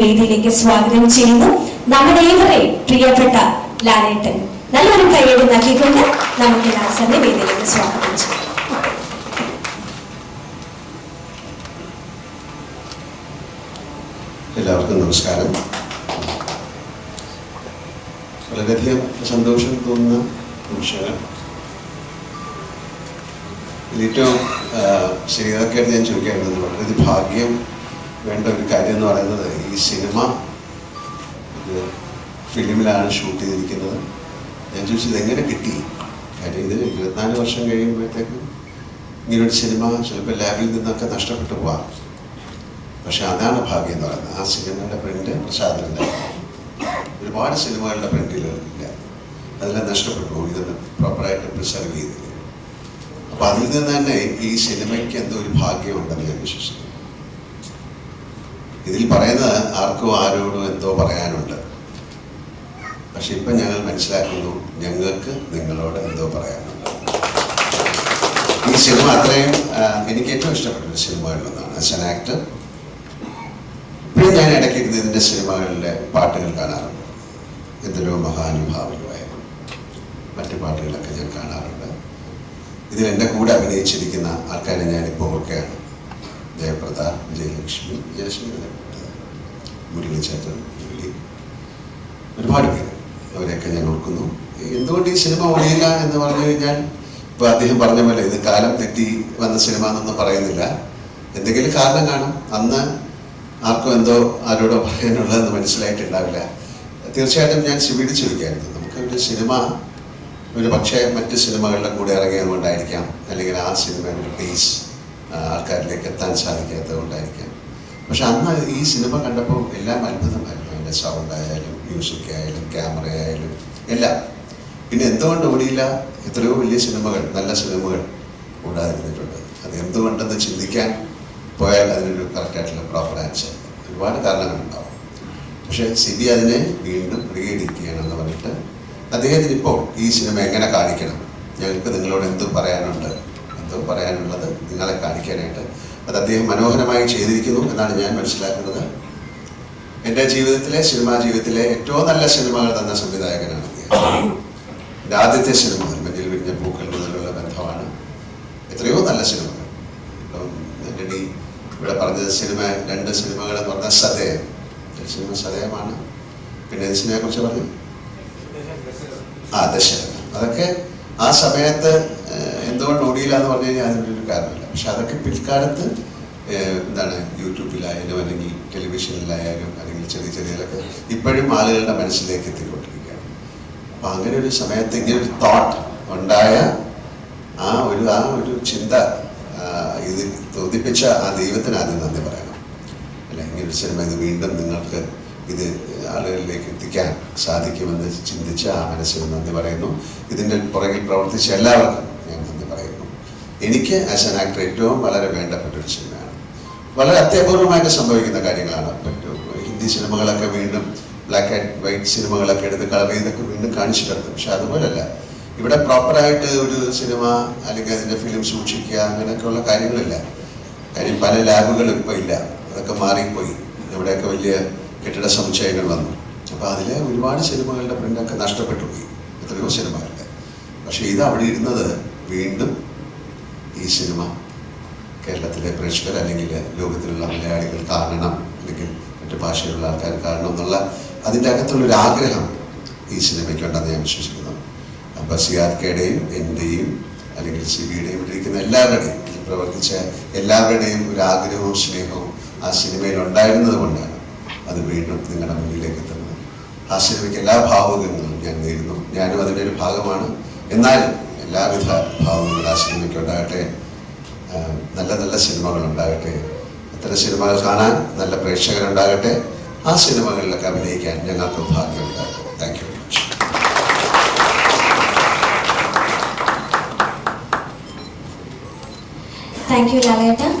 വേദിയിലേക്ക് സ്വാഗതം ചെയ്യുന്നു. നമ്മുടെ ഏറെ പ്രിയപ്പെട്ട ലാലേട്ടൻ നല്ലൊരു കൈയോട് നൽകിക്കൊണ്ട് നമുക്ക് ലാസറിനെ വേദിയിലേക്ക് സ്വാഗതം ചെയ്യാം എല്ലാവർക്കും നമസ്കാരം. വളരെയധികം സന്തോഷം തോന്നുന്ന നിമിഷങ്ങൾ. ഇതിലേറ്റവും ശരിയാക്കിയായിട്ട് ഞാൻ ചോദിക്കാറുണ്ട് വളരെ ഭാഗ്യം വേണ്ട ഒരു കാര്യം എന്ന് പറയുന്നത് ഈ സിനിമ ഇത് ഫിലിമിലാണ് ഷൂട്ട് ചെയ്തിരിക്കുന്നത്. ഞാൻ ചോദിച്ചത് എങ്ങനെ കിട്ടി? കാര്യം ഇത് ഇരുപത്തിനാല് വർഷം കഴിയുമ്പോഴത്തേക്കും ഇങ്ങനൊരു സിനിമ ചിലപ്പോൾ ലാബിൽ നിന്നൊക്കെ നഷ്ടപ്പെട്ടു പോവാം. പക്ഷെ അതാണ് ഭാഗ്യം എന്ന് പറയുന്നത്. ആ സിനിമയുടെ പ്രിന്റ് പ്രസാദനുണ്ട് ഒരുപാട് സിനിമകളുടെ പ്രിന്റുകളില്ല അതെല്ലാം നഷ്ടപ്പെട്ടു പോകും ഇതൊന്ന് പ്രോപ്പറായിട്ട് പ്രിസർവ് ചെയ്തില്ല. അപ്പോൾ അതിൽ നിന്ന് തന്നെ ഈ സിനിമയ്ക്ക് എന്തോ ഒരു ഭാഗ്യമുണ്ടെന്ന് ഞാൻ വിശ്വസിക്കുന്നു. ഇതിൽ പറയുന്നത് ആർക്കോ ആരോടും എന്തോ പറയാനുണ്ട്. പക്ഷെ ഇപ്പൊ ഞങ്ങൾ മനസ്സിലാക്കുന്നു ഞങ്ങൾക്ക് നിങ്ങളോട് എന്തോ പറയാനുണ്ട്. ഈ സിനിമ അത്രയും എനിക്ക് ഏറ്റവും ഇഷ്ടപ്പെട്ട സിനിമകളിലൊന്നാണ്. ആസ് ആൻ ആക്ടർ ഇപ്പോഴും ഞാൻ ഇടയ്ക്ക് ഇതിന്റെ സിനിമകളിലെ പാട്ടുകൾ കാണാറുണ്ട്. എന്തിനോ മഹാനുഭാവനുമായ മറ്റു പാട്ടുകളൊക്കെ ഞാൻ കാണാറുണ്ട്. ഇതിൽ എന്റെ കൂടെ അഭിനയിച്ചിരിക്കുന്ന ആൾക്കാരെ ഞാനിപ്പോൾ ഓർക്കുകയാണ്. ജയപ്രദ ജയലക്ഷ്മി അല്ലേ? മുരളിച്ചേട്ടൻ മുരളി ഒരുപാട് പേര് അവരെയൊക്കെ ഞാൻ ഓർക്കുന്നു. എന്തുകൊണ്ട് ഈ സിനിമ ഒഴിയില്ല എന്ന് പറഞ്ഞു കഴിഞ്ഞാൽ ഇപ്പൊ അദ്ദേഹം പറഞ്ഞ പോലെ ഇത് കാലം തെറ്റി വന്ന സിനിമ എന്നൊന്നും പറയുന്നില്ല. എന്തെങ്കിലും കാരണം കാണും. അന്ന് ആർക്കും എന്തോ ആരോടോ പറയാനുള്ളതെന്ന് മനസ്സിലായിട്ടുണ്ടാവില്ല. തീർച്ചയായിട്ടും ഞാൻ സിബിഡ് ചോദിക്കായിരുന്നു നമുക്ക് ഒരു സിനിമ ഒരു പക്ഷേ മറ്റ് സിനിമകളുടെ കൂടെ ഇറങ്ങിയത് കൊണ്ടായിരിക്കാം അല്ലെങ്കിൽ ആ സിനിമയുടെ പേസ് ആൾക്കാരിലേക്ക് എത്താൻ സാധിക്കാത്തത് കൊണ്ടായിരിക്കാം പക്ഷെ അന്ന് ഈ സിനിമ കണ്ടപ്പോൾ എല്ലാം അത്ഭുതമായിരുന്നു. അതിന്റെ സൗണ്ട് ആയാലും മ്യൂസിക് ആയാലും ക്യാമറ ആയാലും എല്ലാം. പിന്നെ എന്തുകൊണ്ട് ഓടിയില്ല എത്രയോ വലിയ സിനിമകൾ നല്ല സിനിമകൾ ഓടാതിരുന്നിട്ടുണ്ട് അത് എന്തുകൊണ്ടെന്ന് ചിന്തിക്കാൻ പോയാൽ അതിനൊരു കറക്റ്റായിട്ടുള്ള പ്രോപ്പർ ആൻസർ ഒരുപാട് കാരണങ്ങളുണ്ടാവും പക്ഷേ സിബി അതിനെ വീണ്ടും റീഎഡിറ്റ് ചെയ്യണമെന്ന് പറഞ്ഞിട്ട് അദ്ദേഹത്തിന് ഇപ്പോൾ ഈ സിനിമ എങ്ങനെ കാണിക്കണം? ഞങ്ങൾക്ക് നിങ്ങളോട് എന്ത് പറയാനുണ്ട്? പറയാനുള്ളത് നിങ്ങളെ കാണിക്കാനായിട്ട്. അത് അദ്ദേഹം മനോഹരമായി ചെയ്തിരിക്കുന്നു എന്നാണ് ഞാൻ മനസ്സിലാക്കുന്നത്. എന്റെ ജീവിതത്തിലെ സിനിമാ ജീവിതത്തിലെ ഏറ്റവും നല്ല സിനിമകൾ തന്ന സംവിധായകനാണ് അദ്ദേഹം. എന്റെ ആദ്യത്തെ സിനിമ മഞ്ഞിൽ വിരിഞ്ഞ പൂക്കൾ മുതലുള്ള ബന്ധമാണ്. എത്രയോ നല്ല സിനിമകൾ. ആന്റണി ഇവിടെ പറഞ്ഞത് സിനിമ രണ്ട് സിനിമകൾ പറഞ്ഞ പറഞ്ഞാൽ സദയം സിനിമ സദയമാണ് പിന്നെ സിനിമയെ കുറിച്ച് പറഞ്ഞു? ആ ദശരഥം അതൊക്കെ ആ സമയത്ത് എന്തുകൊണ്ട് ഓടിയില്ല എന്ന് പറഞ്ഞു കഴിഞ്ഞാൽ അതിനൊരു കാരണമില്ല. പക്ഷെ അതൊക്കെ പിൽക്കാലത്ത് എന്താണ് യൂട്യൂബിലായാലും അല്ലെങ്കിൽ ടെലിവിഷനിലായാലും അല്ലെങ്കിൽ ചെറിയ ചെറിയതൊക്കെ ഇപ്പോഴും ആളുകളുടെ മനസ്സിലേക്ക് എത്തിക്കൊണ്ടിരിക്കുകയാണ്. അപ്പം അങ്ങനെ ഒരു സമയത്ത് ഇങ്ങനെ ഒരു തോട്ട് ഉണ്ടായ ആ ഒരു ആ ഒരു ചിന്ത ഇതിൽ ഇത് തോന്നിപ്പിച്ച ആ ദൈവത്തിന് ആദ്യം നന്ദി പറയണം. അല്ല ഇങ്ങനെ ഒരു സിനിമ ഇത് വീണ്ടും നിങ്ങൾക്ക് ഇത് ആളുകളിലേക്ക് എത്തിക്കാൻ സാധിക്കുമെന്ന് ചിന്തിച്ച് ആ മനസ്സിന് നന്ദി പറയുന്നു. ഇതിന്റെ പുറകിൽ പ്രവർത്തിച്ച എല്ലാവർക്കും എനിക്ക് ആസ് ആൻ ആക്ടർ ഏറ്റവും വളരെ വേണ്ടപ്പെട്ട ഒരു സിനിമയാണ് വളരെ അത്യപൂർവമായിട്ട് സംഭവിക്കുന്ന കാര്യങ്ങളാണ് ഹിന്ദി സിനിമകളൊക്കെ വീണ്ടും ബ്ലാക്ക് ആൻഡ് വൈറ്റ് സിനിമകളൊക്കെ എടുത്ത് കളർ ചെയ്തൊക്കെ വീണ്ടും കാണിച്ചു കിടക്കും പക്ഷെ അതുപോലല്ല. ഇവിടെ പ്രോപ്പറായിട്ട് ഒരു സിനിമ അല്ലെങ്കിൽ അതിന്റെ ഫിലിം സൂക്ഷിക്കുക അങ്ങനെയൊക്കെയുള്ള കാര്യങ്ങളില്ല. കാര്യം പല ലാബുകളും ഇപ്പോൾ ഇല്ല. അതൊക്കെ മാറിപ്പോയി. ഇവിടെയൊക്കെ വലിയ കെട്ടിട സമുച്ചയങ്ങൾ വന്നു. അപ്പോൾ അതിൽ ഒരുപാട് സിനിമകളുടെ പ്രിന്റൊക്കെ നഷ്ടപ്പെട്ടു പോയി. എത്രയോ സിനിമകളുടെ. പക്ഷേ ഇത് അവിടെ ഇരുന്നത് വീണ്ടും ഈ സിനിമ കേരളത്തിലെ പ്രേക്ഷകർ അല്ലെങ്കിൽ ലോകത്തിലുള്ള മലയാളികൾ കാണണം അല്ലെങ്കിൽ മറ്റു ഭാഷയിലുള്ള ആൾക്കാർ കാണണം എന്നുള്ള അതിന്റെ അകത്തുള്ളൊരു ആഗ്രഹം ഈ സിനിമയ്ക്കുണ്ടെന്ന് ഞാൻ വിശ്വസിക്കുന്നു. അപ്പോൾ സി ആർ കെയുടെയും എന്റെയും അല്ലെങ്കിൽ സി ബിയുടെയും ഇരിക്കുന്ന എല്ലാവരുടെയും പ്രവർത്തിച്ച എല്ലാവരുടെയും ഒരു ആഗ്രഹവും സ്നേഹവും ആ സിനിമയിൽ ഉണ്ടായിരുന്നത് കൊണ്ടാണ് അത് വീണ്ടും നിങ്ങളുടെ മുന്നിലേക്ക് എത്തുന്നത്. ആ സിനിമയ്ക്ക് എല്ലാ ഭാവുകങ്ങളും ഞാൻ നേരുന്നു. ഞാനും അതിന്റെ ഒരു ഭാഗമാണ്. എന്നാലും എല്ലാവിധ ഭാവങ്ങളും ആ സിനിമയ്ക്ക് ഉണ്ടാകട്ടെ നല്ല നല്ല സിനിമകൾ ഉണ്ടാകട്ടെ അത്തരം സിനിമകൾ കാണാൻ നല്ല പ്രേക്ഷകരുണ്ടാകട്ടെ. ആ സിനിമകളിലൊക്കെ അഭിനയിക്കാൻ ഞങ്ങൾക്ക് ഭാഗ്യമുണ്ടാകട്ടെ. Thank you much thank you Lalettan